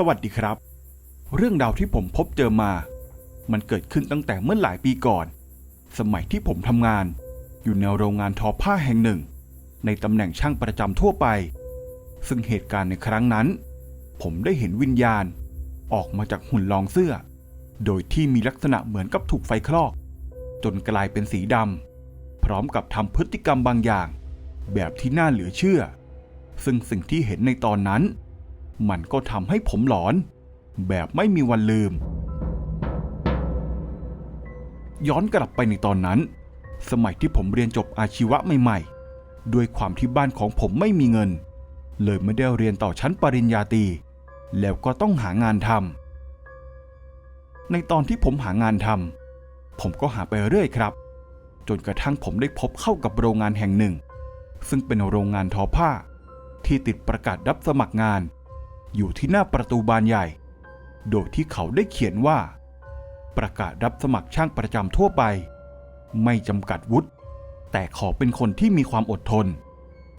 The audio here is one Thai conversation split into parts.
สวัสดีครับ เรื่องราวที่ผมพบเจอมา มันเกิดขึ้นตั้งแต่เมื่อหลายปีก่อน สมัยที่ผมทำงาน อยู่ในโรงงานทอผ้าแห่งหนึ่ง ในตำแหน่งช่างประจำทั่วไป ซึ่งเหตุการณ์ในครั้งนั้น ผมได้เห็นวิญญาณ ออกมาจากหุ่นรองเสื้อ โดยที่มีลักษณะเหมือนกับถูกไฟคลอก จนกลายเป็นสีดำพร้อมกับทำพฤติกรรมบางอย่าง แบบที่น่าเหลือเชื่อ ซึ่งสิ่งที่เห็นในตอนนั้น มันก็ทำให้ผมหลอน แบบไม่มีวันลืม ย้อนกลับไปในตอนนั้น สมัยที่ผมเรียนจบอาชีวะใหม่ๆ ด้วยความที่บ้านของผมไม่มีเงิน เลยไม่ได้เรียนต่อชั้นปริญญาตรีแล้วก็ต้องหางานทำในตอนที่ผมหางานทำผมก็หาไปเรื่อยครับ จนกระทั่งผมได้พบเข้ากับโรงงานแห่งหนึ่ง ซึ่งเป็นโรงงานทอผ้าที่ติดประกาศรับสมัครงาน อยู่ที่หน้าประตูบานใหญ่ โดยที่เขาได้เขียนว่า ประกาศรับสมัครช่างประจำทั่วไป ไม่จำกัดวุฒิแต่ขอเป็นคนที่มีความอดทน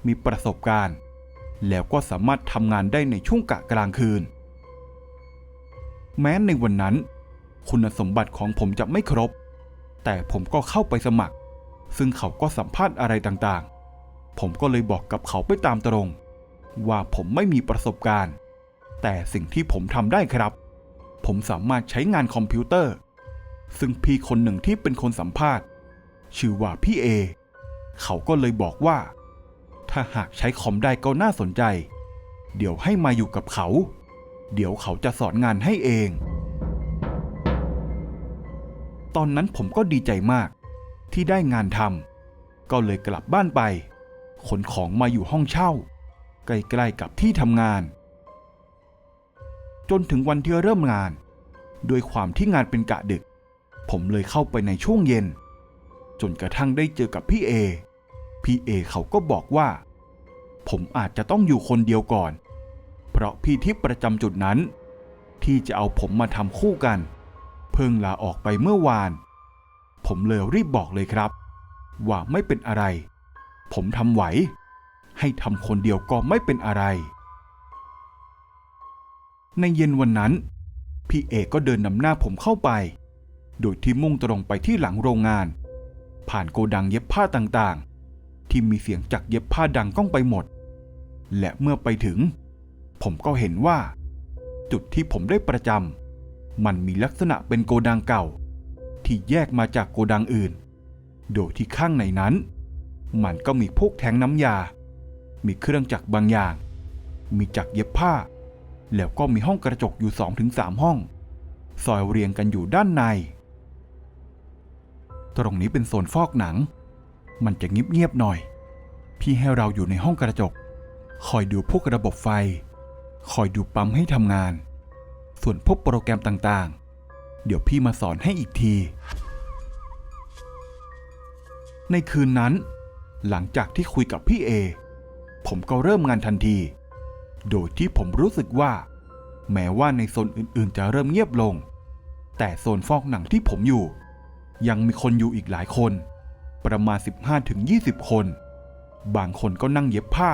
มีประสบการณ์ แล้วก็สามารถทำงานได้ในช่วงกะกลางคืน แม้ในวันนั้น คุณสมบัติของผมจะไม่ครบ แต่ผมก็เข้าไปสมัคร ซึ่งเขาก็สัมภาษณ์อะไรต่างๆ ผมก็เลยบอกกับเขาไปตามตรง ว่าผมไม่มีประสบการณ์ แต่สิ่งที่ผมทำได้ครับ ผมสามารถใช้งานคอมพิวเตอร์ ซึ่งพี่คนหนึ่งที่เป็นคนสัมภาษณ์ ชื่อว่าพี่เอ เขาก็เลยบอกว่า ถ้าหากใช้คอมได้ก็น่าสนใจ เดี๋ยวให้มาอยู่กับเขา เดี๋ยวเขาจะสอนงานให้เอง ตอนนั้นผมก็ดีใจมาก ที่ได้งานทำก็เลยกลับบ้านไปขนของมาอยู่ห้องเช่า ใกล้ๆกับที่ทำงาน จนถึงวันที่เริ่มงานโดยความที่งานเป็นกะดึก ผมเลยเข้าไปในช่วงเย็น จนกระทั่งได้เจอกับพี่เอ พี่เอเขาก็บอกว่า ผมอาจจะต้องอยู่คนเดียวก่อน เพราะพี่ที่ประจำจุดนั้น ที่จะเอาผมมาทำคู่กัน เพิ่งลาออกไปเมื่อวาน ผมเลยรีบบอกเลยครับ ว่าไม่เป็นอะไร ผมทำไหว ให้ทำคนเดียวก็ไม่เป็นอะไร ในเย็นวันนั้น พี่เอกก็เดินนำหน้าผมเข้าไป โดยที่มุ่งตรงไปที่หลังโรงงาน ผ่านโกดังเย็บผ้าต่างๆ ที่มีเสียงจักเย็บผ้าดังก้องไปหมด และเมื่อไปถึง ผมก็เห็นว่า จุดที่ผมได้ประจำมันมีลักษณะเป็นโกดังเก่า ที่แยกมาจากโกดังอื่น โดยที่ข้างในนั้น มันก็มีพวกแทงน้ำยา มีเครื่องจักรบางอย่าง มีจักรเย็บผ้า แล้วก็มีห้องกระจกอยู่ 2-3 ห้อง ซอยเรียงกันอยู่ด้านใน ตรงนี้เป็นโซนฟอกหนัง มันจะเงียบๆหน่อย พี่ให้เราอยู่ในห้องกระจก คอยดูพวกระบบไฟ คอยดูปั๊มให้ทำงาน ส่วนพวกโปรแกรมต่างๆ เดี๋ยวพี่มาสอนให้อีกที ในคืนนั้น หลังจากที่คุยกับพี่เอ ผมก็เริ่มงานทันที โดยที่ผมรู้สึกว่า แม้ว่าในโซนอื่นๆ จะเริ่มเงียบลง แต่โซนฟอกหนังที่ผมอยู่ ยังมีคนอยู่อีกหลายคน ประมาณ 15-20 คน บางคนก็นั่งเย็บผ้า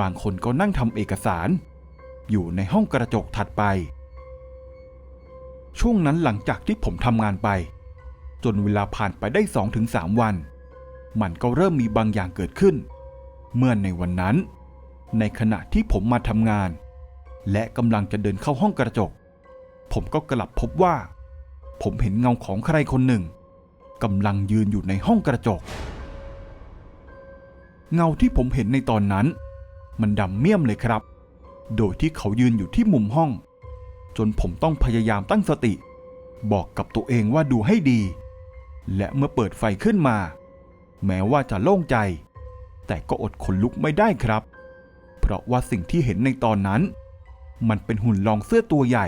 บางคนก็นั่งทำเอกสาร อยู่ในห้องกระจกถัดไป ช่วงนั้นหลังจากที่ผมทำงานไป จนเวลาผ่านไปได้ 2-3 วัน มันก็เริ่มมีบางอย่างเกิดขึ้น เมื่อในวันนั้น ในขณะที่ผมมาทำงาน และกำลังจะเดินเข้าห้องกระจก ผมก็กลับพบว่า ผมเห็นเงาของใครคนหนึ่งกำลังยืนอยู่ในห้องกระจก เงาที่ผมเห็นในตอนนั้น มันดำเมี่ยมเลยครับ โดยที่เขายืนอยู่ที่มุมห้อง จนผมต้องพยายามตั้งสติ บอกกับตัวเองว่าดูให้ดี และเมื่อเปิดไฟขึ้นมา แม้ว่าจะโล่งใจ แต่ก็อดขนลุกไม่ได้ครับ เพราะว่าสิ่งที่เห็นในตอนนั้น มันเป็นหุ่นรองเสื้อตัวใหญ่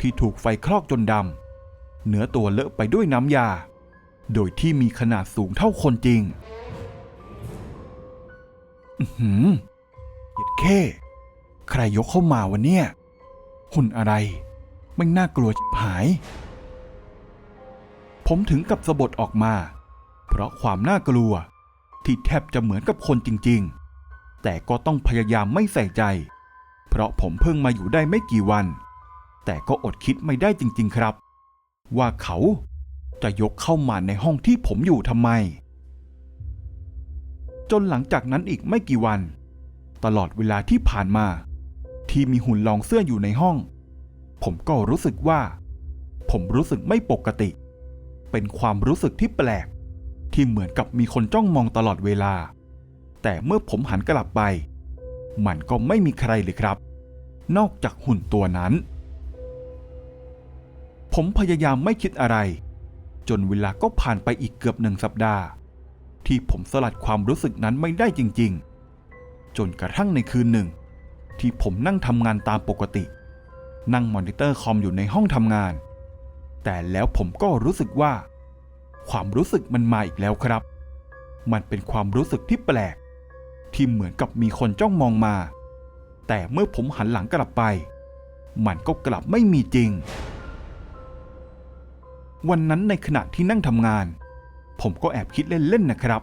ที่ถูกไฟคลอกจนดำเนื้อตัวเลอะไปด้วยน้ำยา โดยที่มีขนาดสูงเท่าคนจริงอือหือเหยียดเข้ใครยกเข้ามาวะเนี่ย หุ่นอะไรไม่น่ากลัวชิบหาย ผมถึงกับสะบดออกมา เพราะความน่ากลัว ที่แทบจะเหมือนกับคนจริง ๆ แต่ก็ต้องพยายามไม่ใส่ใจ เพราะผมเพิ่งมาอยู่ได้ไม่กี่วัน แต่ก็อดคิดไม่ได้จริง ๆครับ ว่าเขาจะยกเข้ามาในห้องที่ผมอยู่ทำไม จนหลังจากนั้นอีกไม่กี่วัน ตลอดเวลาที่ผ่านมา ที่มีหุ่นลองเสื้ออยู่ในห้อง ผมก็รู้สึกว่า ผมรู้สึกไม่ปกติ เป็นความรู้สึกที่แปลก ที่เหมือนกับมีคนจ้องมองตลอดเวลา แต่เมื่อผมหันกลับไป มันก็ไม่มีใครเลยครับ นอกจากหุ่นตัวนั้น ผมพยายามไม่คิดอะไร จนเวลาก็ผ่านไปอีกเกือบหนึ่งสัปดาห์ ที่ผมสลัดความรู้สึกนั้นไม่ได้จริง ๆ จนกระทั่งในคืนหนึ่ง ที่ผมนั่งทำงานตามปกติ นั่งมอนิเตอร์คอมอยู่ในห้องทำงาน แต่แล้วผมก็รู้สึกว่า ความรู้สึกมันมาอีกแล้วครับมันเป็นความรู้สึกที่แปลก ที่เหมือนกับมีคนจ้องมองมา แต่เมื่อผมหันหลังกลับไป มันก็กลับไม่มีจริง วันนั้นในขณะที่นั่งทำงาน ผมก็แอบคิดเล่นๆนะครับ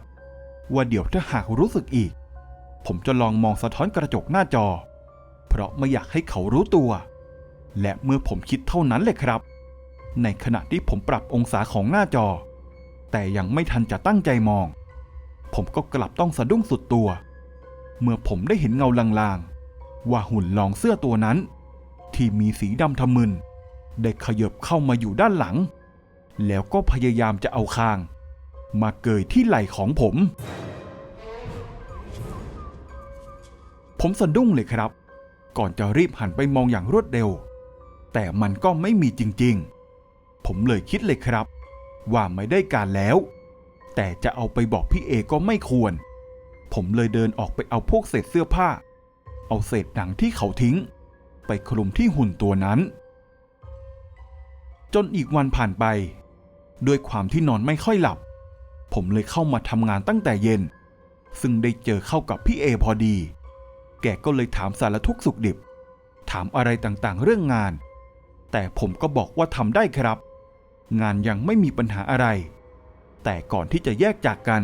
ว่าเดี๋ยวถ้าหากรู้สึกอีก ผมจะลองมองสะท้อนกระจกหน้าจอ เพราะไม่อยากให้เขารู้ตัว และเมื่อผมคิดเท่านั้นเลยครับ ในขณะที่ผมปรับองศาของหน้าจอ แต่ยังไม่ทันจะตั้งใจมอง ผมก็กลับต้องสะดุ้งสุดตัวเเมื่อผมได้เห็นเงาลางๆ ว่าหุ่นลองเสื้อตัวนั้น ที่มีสีดำทะมึน ได้ขยบเข้ามาอยู่ด้านหลัง แล้วก็พยายามจะเอาคาง มาเกยที่ไหล่ของผม ผมสะดุ้งเลยครับ ก่อนจะรีบหันไปมองอย่างรวดเร็ว แต่มันก็ไม่มีจริงๆ ผมเลยคิดเลยครับ ว่าไม่ได้การแล้ว แต่จะเอาไปบอกพี่เอก็ไม่ควร ผมเลยเดินออกไปเอาพวกเศษเสื้อผ้า เอาเศษหนังที่เขาทิ้ง ไปคลุมที่หุ่นตัวนั้น จนอีกวันผ่านไป ด้วยความที่นอนไม่ค่อยหลับ ผมเลยเข้ามาทำงานตั้งแต่เย็น ซึ่งได้เจอเข้ากับพี่เอพอดี แกก็เลยถามสารทุกสุขดิบ ถามอะไรต่างๆเรื่องงาน แต่ผมก็บอกว่าทำได้ครับ งานยังไม่มีปัญหาอะไร แต่ก่อนที่จะแยกจากกัน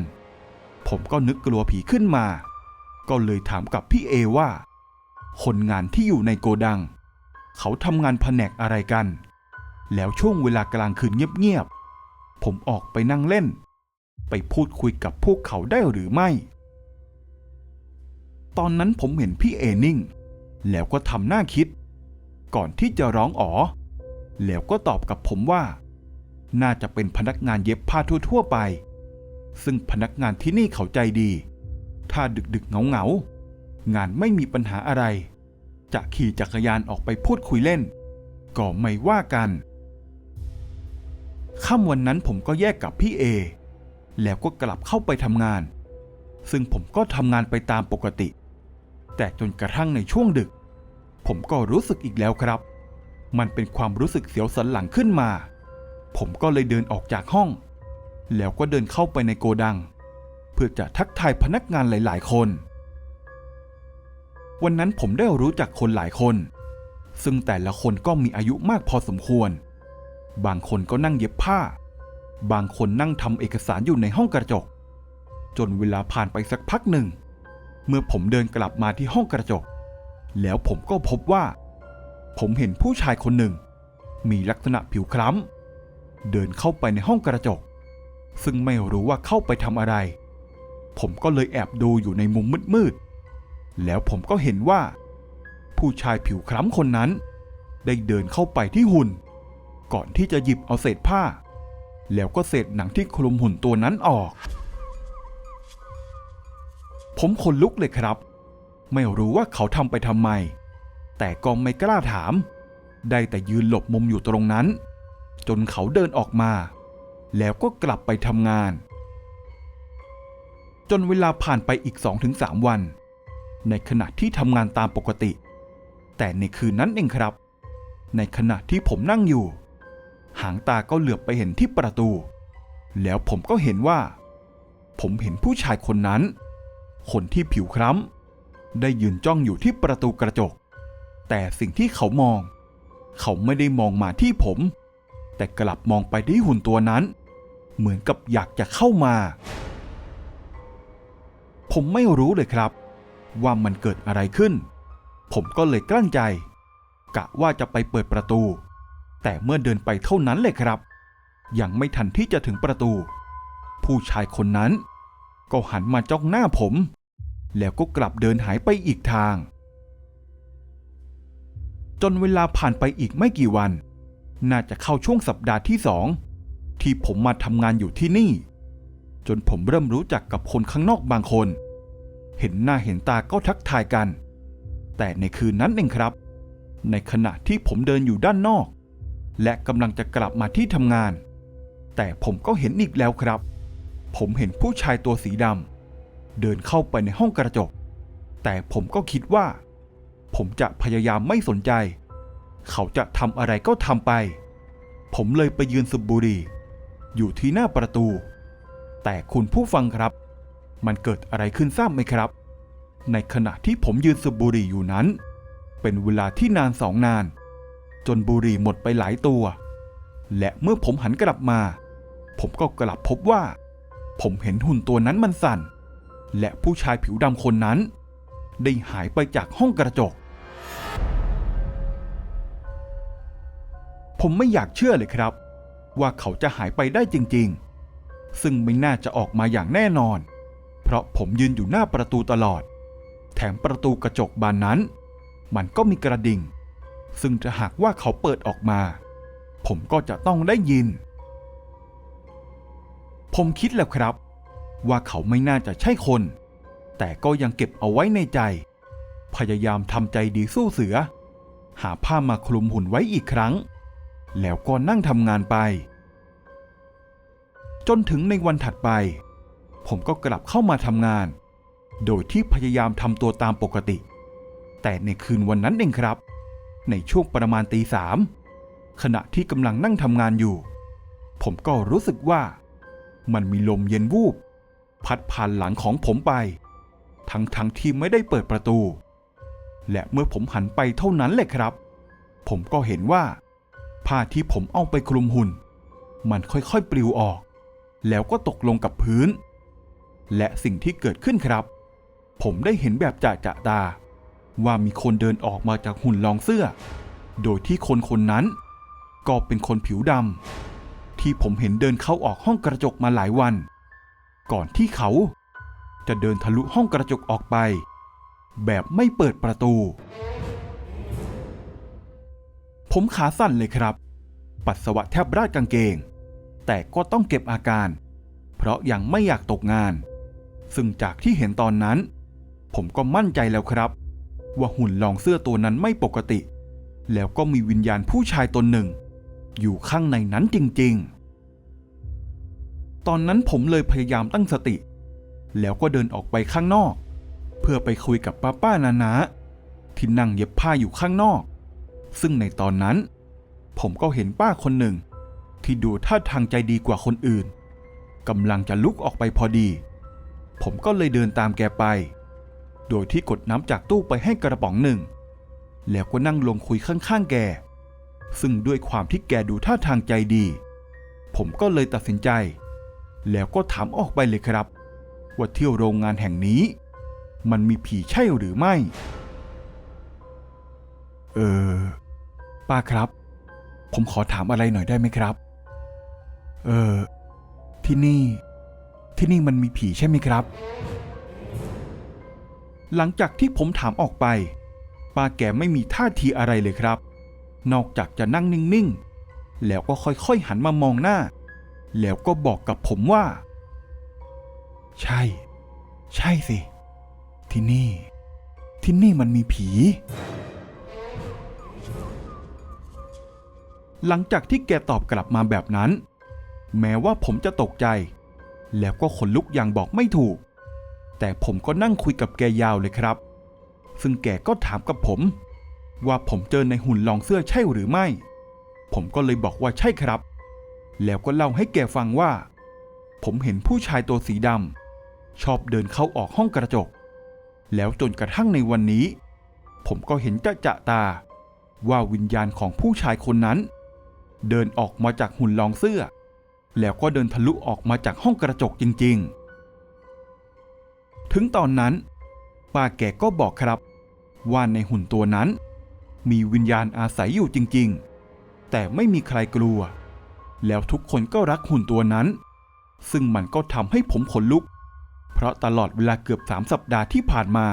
ผมก็นึกกลัวผีขึ้นมา ก็เลยถามกับพี่เอว่า คนงานที่อยู่ในโกดัง เขาทำงานแผนกอะไรกัน แล้วช่วงเวลากลางคืนเงียบๆ ผมออกไปนั่งเล่น ไปพูดคุยกับพวกเขาได้หรือไม่ ตอนนั้นผมเห็นพี่เอนิ่ง แล้วก็ทำหน้าคิด ก่อนที่จะร้องอ๋อ แล้วก็ตอบกับผมว่า น่าจะเป็นพนักงานเย็บผ้าทั่วๆไป ซึ่งพนักงานที่นี่เขาใจดี ถ้าดึกๆเงาๆ งานไม่มีปัญหาอะไร จะขี่จักรยานออกไปพูดคุยเล่น ก็ไม่ว่ากันค่ำวันนั้นผมก็แยกกับพี่เอ แล้วก็กลับเข้าไปทำงาน ซึ่งผมก็ทำงานไปตามปกติ แต่จนกระทั่งในช่วงดึก ผมก็รู้สึกอีกแล้วครับ มันเป็นความรู้สึกเสียวสันหลังขึ้นมา ผมก็เลยเดินออกจากห้อง แล้วก็เดินเข้าไปในโกดัง เพื่อจะทักทายพนักงานหลาย ๆ คน วันนั้นผมได้รู้จักคนหลายคน ซึ่งแต่ละคนก็มีอายุมากพอสมควร บางคนก็นั่งเย็บผ้า บางคนนั่งทำเอกสารอยู่ในห้องกระจก จนเวลาผ่านไปสักพักหนึ่ง เมื่อผมเดินกลับมาที่ห้องกระจก แล้วผมก็พบว่า ผมเห็นผู้ชายคนหนึ่ง มีลักษณะผิวคล้ำเดินเข้าไปในห้องกระจก ซึ่งไม่รู้ว่าเข้าไปทำอะไร ผมก็เลยแอบดูอยู่ในมุมมืดๆ แล้วผมก็เห็นว่า ผู้ชายผิวคล้ำคนนั้น ได้เดินเข้าไปที่หุ่น ก่อนที่จะหยิบเอาเศษผ้า แล้วก็เศษหนังที่คลุมหุ่นตัวนั้นออก ผมขนลุกเลยครับ ไม่รู้ว่าเขาทำไปทำไม แต่ก็ไม่กล้าถาม ได้แต่ยืนหลบมุมอยู่ตรงนั้น จนเขาเดินออกมา แล้วก็กลับไปทำงาน จนเวลาผ่านไปอีก 2-3 วัน ในขณะที่ทำงานตามปกติ แต่ในคืนนั้นเองครับ ในขณะที่ผมนั่งอยู่ หางตาก็เหลือบไปเห็นที่ประตู แล้วผมก็เห็นว่า ผมเห็นผู้ชายคนนั้น คนที่ผิวคล้ำได้ยืนจ้องอยู่ที่ประตูกระจก แต่สิ่งที่เขามอง เขาไม่ได้มองมาที่ผมแต่กลับมองไปที่หุ่นตัวนั้น เหมือนกับอยากจะเข้ามา ผมไม่รู้เลยครับ ว่ามันเกิดอะไรขึ้น ผมก็เลยกลั้นใจ กะว่าจะไปเปิดประตู แต่เมื่อเดินไปเท่านั้นเลยครับ ยังไม่ทันที่จะถึงประตู ผู้ชายคนนั้น ก็หันมาจ้องหน้าผม แล้วก็กลับเดินหายไปอีกทาง จนเวลาผ่านไปอีกไม่กี่วัน น่าจะเข้าช่วงสัปดาห์ที่สอง ที่ผมมาทำงานอยู่ที่นี่ จนผมเริ่มรู้จักกับคนข้างนอกบางคน เห็นหน้าเห็นตาก็ทักทายกัน แต่ในคืนนั้นเองครับ ในขณะที่ผมเดินอยู่ด้านนอก และกำลังจะกลับมาที่ทำงาน แต่ผมก็เห็นอีกแล้วครับ ผมเห็นผู้ชายตัวสีดำเดินเข้าไปในห้องกระจก แต่ผมก็คิดว่า ผมจะพยายามไม่สนใจ เขาจะทำอะไรก็ทำไป ผมเลยไปยืนสูบบุรี อยู่ที่หน้าประตู แต่คุณผู้ฟังครับ มันเกิดอะไรขึ้นทราบไหมครับ ในขณะที่ผมยืนสูบบุหรี่อยู่นั้น เป็นเวลาที่นานสองนาน จนบุหรี่หมดไปหลายตัว และเมื่อผมหันกลับมา ผมก็กลับพบว่า ผมเห็นหุ่นตัวนั้นมันสั่น และผู้ชายผิวดำคนนั้น ได้หายไปจากห้องกระจกผมไม่อยากเชื่อเลยครับ ว่าเขาจะหายไปได้จริงๆ ซึ่งไม่น่าจะออกมาอย่างแน่นอน เพราะผมยืนอยู่หน้าประตูตลอด แถมประตูกระจกบานนั้น มันก็มีกระดิ่ง ซึ่งจะหากว่าเขาเปิดออกมา ผมก็จะต้องได้ยิน ผมคิดแล้วครับ ว่าเขาไม่น่าจะใช่คน แต่ก็ยังเก็บเอาไว้ในใจ พยายามทำใจดีสู้เสือ หาผ้ามาคลุมหุ่นไว้อีกครั้ง แล้วก็นั่งทำงานไป จนถึงในวันถัดไป ผมก็กลับเข้ามาทำงาน โดยที่พยายามทำตัวตามปกติ แต่ในคืนวันนั้นเองครับ ในช่วงประมาณตีสามขณะที่กำลังนั่งทำงานอยู่ ผมก็รู้สึกว่า มันมีลมเย็นวูบ พัดผ่านหลังของผมไป ทั้งทั้งที่ไม่ได้เปิดประตู และเมื่อผมหันไปเท่านั้นแหละครับ ผมก็เห็นว่า ผ้าที่ผมเอาไปคลุมหุ่น มันค่อยๆปลิวออก แล้วก็ตกลงกับพื้น และสิ่งที่เกิดขึ้นครับ ผมได้เห็นแบบจะจะตา ว่ามีคนเดินออกมาจากหุ่นรองเสื้อ โดยที่คนคนนั้น ก็เป็นคนผิวดำที่ผมเห็นเดินเข้าออกห้องกระจกมาหลายวัน ก่อนที่เขาจะเดินทะลุห้องกระจกออกไป แบบไม่เปิดประตู ผมขาสั่นเลยครับ ปัสสาวะแทบราดกางเกง แต่ก็ต้องเก็บอาการ เพราะยังไม่อยากตกงาน ซึ่งจากที่เห็นตอนนั้น ผมก็มั่นใจแล้วครับ ว่าหุ่นลองเสื้อตัวนั้นไม่ปกติ แล้วก็มีวิญญาณผู้ชายตนหนึ่ง อยู่ข้างในนั้นจริงๆ ตอนนั้นผมเลยพยายามตั้งสติ แล้วก็เดินออกไปข้างนอก เพื่อไปคุยกับป้าป้านานาที่นั่งเย็บผ้าอยู่ข้างนอก ซึ่งในตอนนั้น ผมก็เห็นป้าคนหนึ่ง ที่ดูท่าทางใจดีกว่าคนอื่นกำลังจะลุกออกไปพอดี ผมก็เลยเดินตามแกไป โดยที่กดน้ำจากตู้ไปให้กระป๋องหนึ่ง แล้วก็นั่งลงคุยข้างๆแก ซึ่งด้วยความที่แกดูท่าทางใจดี ผมก็เลยตัดสินใจ แล้วก็ถามออกไปเลยครับ ว่าเที่ยวโรงงานแห่งนี้ มันมีผีใช่หรือไม่ เออ ป้าครับ ผมขอถามอะไรหน่อยได้ไหมครับ เออ ที่นี่ ที่นี่มันมีผีใช่ไหมครับ หลังจากที่ผมถามออกไป ป้าแกไม่มีท่าทีอะไรเลยครับ นอกจากจะนั่งนิ่งๆ แล้วก็ค่อยๆหันมามองหน้า แล้วก็บอกกับผมว่า ใช่ ใช่สิ ที่นี่ ที่นี่มันมีผี หลังจากที่แกตอบกลับมาแบบนั้น แม้ว่าผมจะตกใจ แล้วก็ขนลุกอย่างบอกไม่ถูก แต่ผมก็นั่งคุยกับแกยาวเลยครับ ซึ่งแกก็ถามกับผม ว่าผมเจอในหุ่นลองเสื้อใช่หรือไม่ ผมก็เลยบอกว่าใช่ครับ แล้วก็เล่าให้แกฟังว่า ผมเห็นผู้ชายตัวสีดำชอบเดินเข้าออกห้องกระจก แล้วจนกระทั่งในวันนี้ ผมก็เห็นจะจะตาว่าวิญญาณของผู้ชายคนนั้น เดินออกมาจากหุ่นลองเสื้อ แล้วก็เดินทะลุออกมาจากห้องกระจกจริง ๆ ถึงตอนนั้นป้าแกก็บอกครับว่าในหุ่นตัวนั้น มีวิญญาณอาศัยอยู่จริง ๆ แต่ไม่มีใครกลัว แล้วทุกคนก็รักหุ่นตัวนั้น ซึ่งมันก็ทำให้ผมขนลุก เพราะตลอดเวลาเกือบสามสัปดาห์ที่ผ่านมา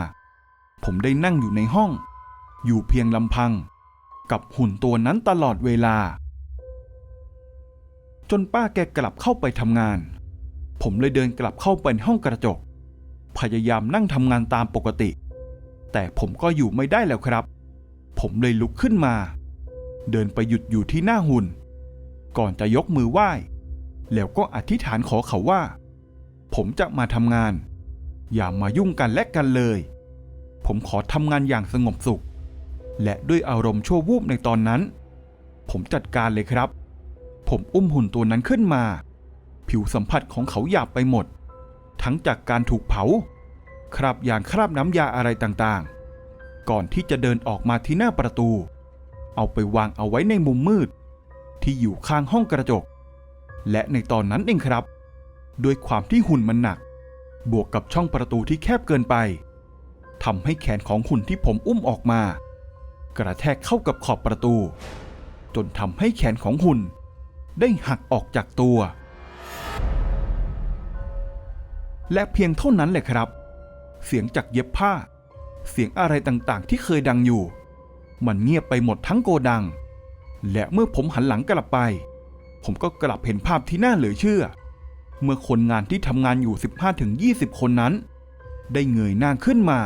ผมได้นั่งอยู่ในห้อง อยู่เพียงลำพัง กับหุ่นตัวนั้นตลอดเวลา จนป้าแกกลับเข้าไปทำงาน ผมเลยเดินกลับเข้าไปห้องกระจก พยายามนั่งทำงานตามปกติ แต่ผมก็อยู่ไม่ได้แล้วครับ ผมเลยลุกขึ้นมา เดินไปหยุดอยู่ที่หน้าหุ่น ก่อนจะยกมือไหว้ แล้วก็อธิษฐานขอเขาว่า ผมจะมาทำงาน อย่ามายุ่งกันและกันเลย ผมขอทำงานอย่างสงบสุข และด้วยอารมณ์ชั่ววูบในตอนนั้น ผมจัดการเลยครับ ผมอุ้มหุ่นตัวนั้นขึ้นมา ผิวสัมผัสของเขาหยาบไปหมด ทั้งจากการถูกเผา คราบยางคราบน้ำยาอะไรต่างๆ ก่อนที่จะเดินออกมาที่หน้าประตู เอาไปวางเอาไว้ในมุมมืด ที่อยู่ข้างห้องกระจก และในตอนนั้นเองครับด้วยความที่หุ่นมันหนัก บวกกับช่องประตูที่แคบเกินไปทำให้แขนของหุ่นที่ผมอุ้มออกมา กระแทกเข้ากับขอบประตู จนทำให้แขนของหุ่น ได้หักออกจากตัว และเพียงเท่านั้นแหละครับ เสียงจากเย็บผ้า เสียงอะไรต่างๆ ที่เคยดังอยู่ มันเงียบไปหมดทั้งโกดัง และเมื่อผมหันหลังกลับไป ผมก็กลับเห็นภาพที่น่าเหลือเชื่อ เมื่อคนงานที่ทำงานอยู่ 15-20 คนนั้น ได้เงยหน้าขึ้นมา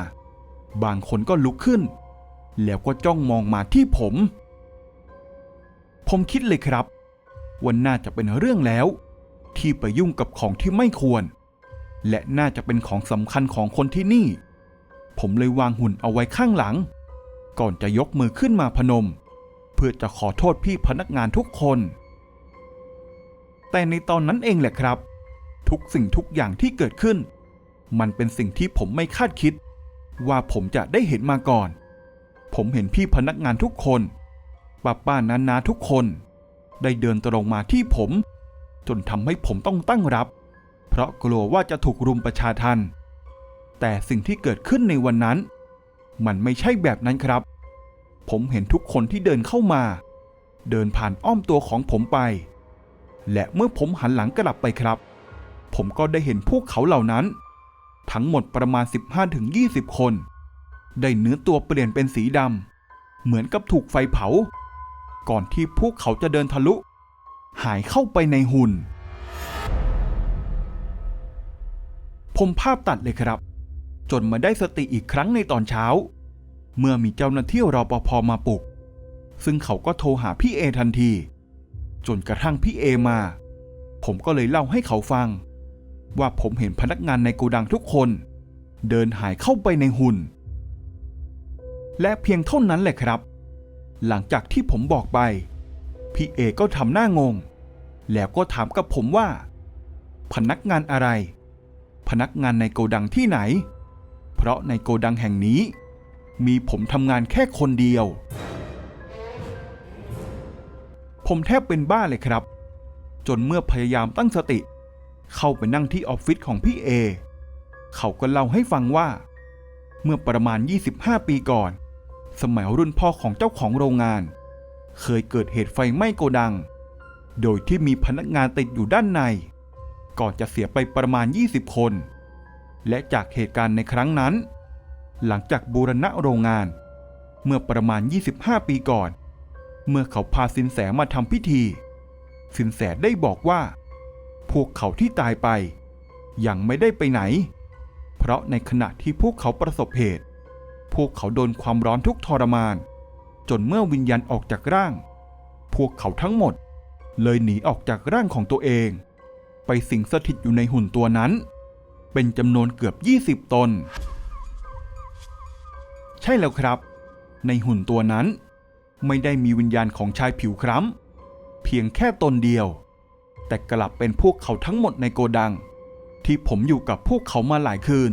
บางคนก็ลุกขึ้น แล้วก็จ้องมองมาที่ผม ผมคิดเลยครับ ว่าน่าจะเป็นเรื่องแล้ว ที่ไปยุ่งกับของที่ไม่ควร และน่าจะเป็นของสำคัญของคนที่นี่ ผมเลยวางหุ่นเอาไว้ข้างหลัง ก่อนจะยกมือขึ้นมาพนม เพื่อจะขอโทษพี่พนักงานทุกคน แต่ในตอนนั้นเองแหละครับ ทุกสิ่งทุกอย่างที่เกิดขึ้น มันเป็นสิ่งที่ผมไม่คาดคิด ว่าผมจะได้เห็นมาก่อน ผมเห็นพี่พนักงานทุกคนป้าป้านานาทุกคน ได้เดินตรงมาที่ผม จนทำให้ผมต้องตั้งรับ เพราะกลัวว่าจะถูกรุมประชาทัน แต่สิ่งที่เกิดขึ้นในวันนั้น มันไม่ใช่แบบนั้นครับ ผมเห็นทุกคนที่เดินเข้ามา เดินผ่านอ้อมตัวของผมไป และเมื่อผมหันหลังกลับไปครับ ผมก็ได้เห็นพวกเขาเหล่านั้น ทั้งหมดประมาณ 15-20 คน ได้เนื้อตัวเปลี่ยนเป็นสีดำเหมือนกับถูกไฟเผา ก่อนที่พวกเขาจะเดินทะลุ หายเข้าไปในหุ่น ผมภาพตัดเลยครับ จนมาได้สติอีกครั้งในตอนเช้า เมื่อมีเจ้าหน้าที่รอปภมาปลุก ซึ่งเขาก็โทรหาพี่เอทันที จนกระทั่งพี่เอมา ผมก็เลยเล่าให้เขาฟัง ว่าผมเห็นพนักงานในโกดังทุกคน เดินหายเข้าไปในหุ่นและเพียงเท่านั้นแหละครับ หลังจากที่ผมบอกไป พี่เอก็ทำหน้างง แล้วก็ถามกับผมว่า พนักงานอะไร พนักงานในโกดังที่ไหน เพราะในโกดังแห่งนี้ มีผมทำงานแค่คนเดียว ผมแทบเป็นบ้าเลยครับ จนเมื่อพยายามตั้งสติ เข้าไปนั่งที่ออฟฟิศของพี่เอ เขาก็เล่าให้ฟังว่า เมื่อประมาณ 25 ปีก่อน สมัยรุ่นพ่อของเจ้าของโรงงาน เคยเกิดเหตุไฟไหม้โกดัง โดยที่มีพนักงานติดอยู่ด้านใน ก่อนจะเสียไปประมาณ 20 คน และจากเหตุการณ์ในครั้งนั้น หลังจากบูรณะโรงงาน เมื่อประมาณ 25 ปีก่อน เมื่อเขาพาสินแสมาทำพิธี สินแสได้บอกว่า พวกเขาที่ตายไปยังไม่ได้ไปไหน เพราะในขณะที่พวกเขาประสบเหตุ พวกเขาโดนความร้อนทุกทรมาน จนเมื่อวิญญาณออกจากร่าง พวกเขาทั้งหมด เลยหนีออกจากร่างของตัวเอง ไปสิงสถิตอยู่ในหุ่นตัวนั้น เป็นจำนวนเกือบ 20 ตน ใช่แล้วครับ ในหุ่นตัวนั้น ไม่ได้มีวิญญาณของชายผิวคล้ำ เพียงแค่ตนเดียว แต่กลับเป็นพวกเขาทั้งหมดในโกดัง ที่ผมอยู่กับพวกเขามาหลายคืน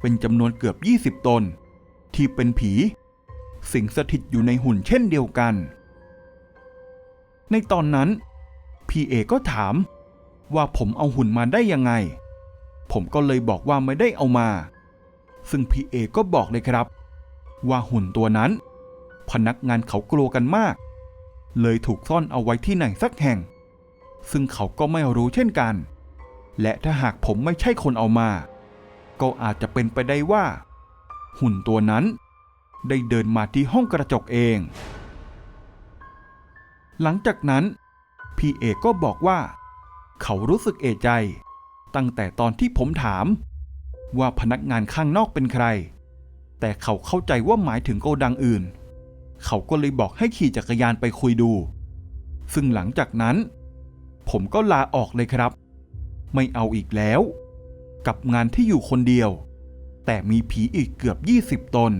เป็นจำนวนเกือบ 20 ตน ที่เป็นผี สิงสถิตอยู่ในหุ่นเช่นเดียวกัน ในตอนนั้น พี่เอก็ถามว่าผมเอาหุ่นมาได้ยังไง ผมก็เลยบอกว่าไม่ได้เอามา ซึ่งพี่เอก็บอกเลยครับ ว่าหุ่นตัวนั้น พนักงานเขากลัวกันมาก เลยถูกซ่อนเอาไว้ที่ไหนสักแห่ง ซึ่งเขาก็ไม่รู้เช่นกัน และถ้าหากผมไม่ใช่คนเอามา ก็อาจจะเป็นไปได้ว่า หุ่นตัวนั้น ได้เดินมาที่ห้องกระจกเอง หลังจากนั้น พี่เอกก็บอกว่า เขารู้สึกเอะใจ ตั้งแต่ตอนที่ผมถาม ว่าพนักงานข้างนอกเป็นใคร แต่เขาเข้าใจว่าหมายถึงโกดังอื่น เขาก็เลยบอกให้ขี่จักรยานไปคุยดู ซึ่งหลังจากนั้น ผมก็ลาออกเลยครับ ไม่เอาอีกแล้ว กับงานที่อยู่คนเดียว แต่มีผีอีกเกือบ 20 ตน